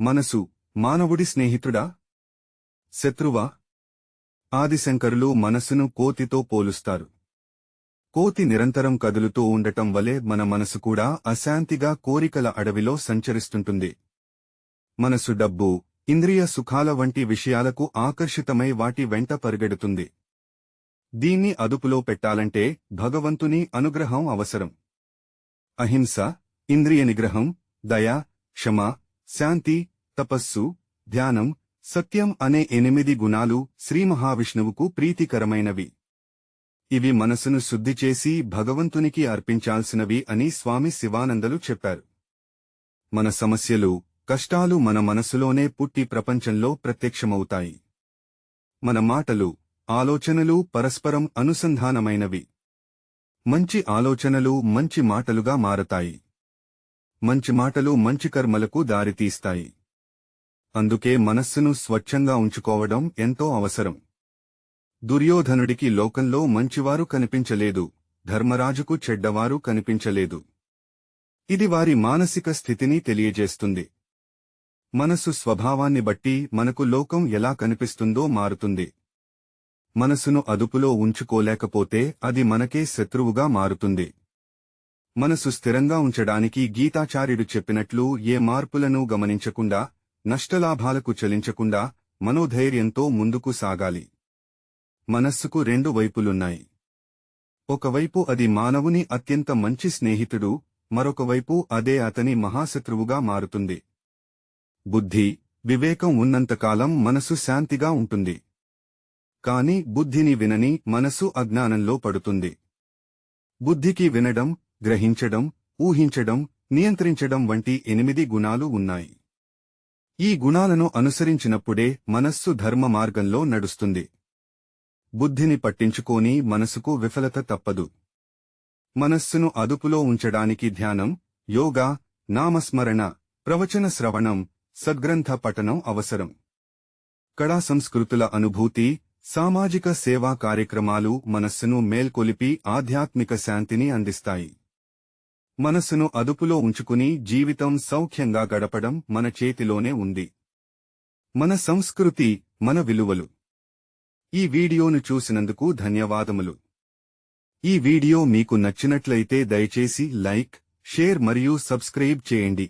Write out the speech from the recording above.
మనసు మానవుడి స్నేహితుడా? శత్రువా? ఆదిశంకరులు మనసును కోతితో పోలుస్తారు. కోతి నిరంతరం కదులుతూ ఉండటం వలె మన మనసు కూడా అశాంతిగా కోరికల అడవిలో సంచరిస్తుంటుంది. మనసు డబ్బు ఇంద్రియ సుఖాల వంటి విషయాలకు ఆకర్షితమై వాటి వెంట పరిగెడుతుంది. దీన్ని అదుపులో పెట్టాలంటే భగవంతుని అనుగ్రహం అవసరం. అహింస ఇంద్రియ నిగ్రహం దయ క్షమ శాంతి తపస్సు ధ్యానం సత్యం అనే ఎనిమిది గుణాలు శ్రీ మహావిష్ణువుకు ప్రీతికరమైనవి. ఇవి మనసును శుద్ధి చేసి భగవంతునికి అర్పించాల్సినవి అని స్వామి శివానందలు చెప్పారు. మన సమస్యలు కష్టాలు మన మనసులోనే పుట్టి ప్రపంచంలో ప్రత్యక్షమవుతాయి. మన మాటలు ఆలోచనలు పరస్పరం అనుసంధానమైనవి. మంచి ఆలోచనలు మంచి మాటలుగా మారతాయి. మంచి మాటలు మంచి కర్మలకు దారితీస్తాయి అందుకే మనస్సును స్వచ్ఛంగా ఉంచుకోవడం ఎంతో అవసరం. దుర్యోధనుడికి లోకంలో మంచివారు కనిపించలేదు ధర్మరాజుకు చెడ్డవారు కనిపించలేదు. ఇది వారి మానసిక స్థితిని తెలియజేస్తుంది. మనసు స్వభావాన్ని బట్టి మనకు లోకం ఎలా కనిపిస్తుందో మారుతుంది. మనసును అదుపులో ఉంచుకోలేకపోతే అది మనకే శత్రువుగా మారుతుంది. మనసు స్థిరంగా ఉంచడానికి గీతాచార్యుడు చెప్పినట్లు ఏ మార్పులను గమనించకుండా నష్టలాభాలకు చలించకుండా మనోధైర్యంతో ముందుకు సాగాలి. మనస్సుకు రెండు వైపులున్నాయి. ఒకవైపు అది మానవుని అత్యంత మంచి స్నేహితుడు మరొకవైపు అదే అతని మహాశత్రువుగా మారుతుంది. బుద్ధి వివేకం ఉన్నంతకాలం మనసు శాంతిగా ఉంటుంది. కాని బుద్ధిని వినని మనసు అజ్ఞానంలో పడుతుంది. బుద్ధికి వినడం గ్రహించడం ఊహించడం నియంత్రించడం వంటి ఎనిమిది గుణాలు ఉన్నాయి. ఈ గుణాలను అనుసరించినప్పుడే మనస్సు ధర్మ మార్గంలో నడుస్తుంది. బుద్ధిని పట్టించుకోని మనసుకు విఫలత తప్పదు. మనస్సును అదుపులో ఉంచడానికి ధ్యానం యోగా నామస్మరణ ప్రవచన శ్రవణం సద్గ్రంథ పఠనం అవసరం. కళా సంస్కృతుల అనుభూతి సామాజిక సేవా కార్యక్రమాలు మనస్సును మేల్కొలిపి ఆధ్యాత్మిక శాంతిని అందిస్తాయి. మనసును అదుపులో ఉంచుకుని జీవితం సౌఖ్యంగా గడపడం మన చేతిలోనే ఉంది. మన సంస్కృతి మన విలువలు. ఈ వీడియోను చూసినందుకు ధన్యవాదములు. ఈ వీడియో మీకు నచ్చినట్లయితే దయచేసి లైక్ షేర్ మరియు సబ్స్క్రైబ్ చేయండి.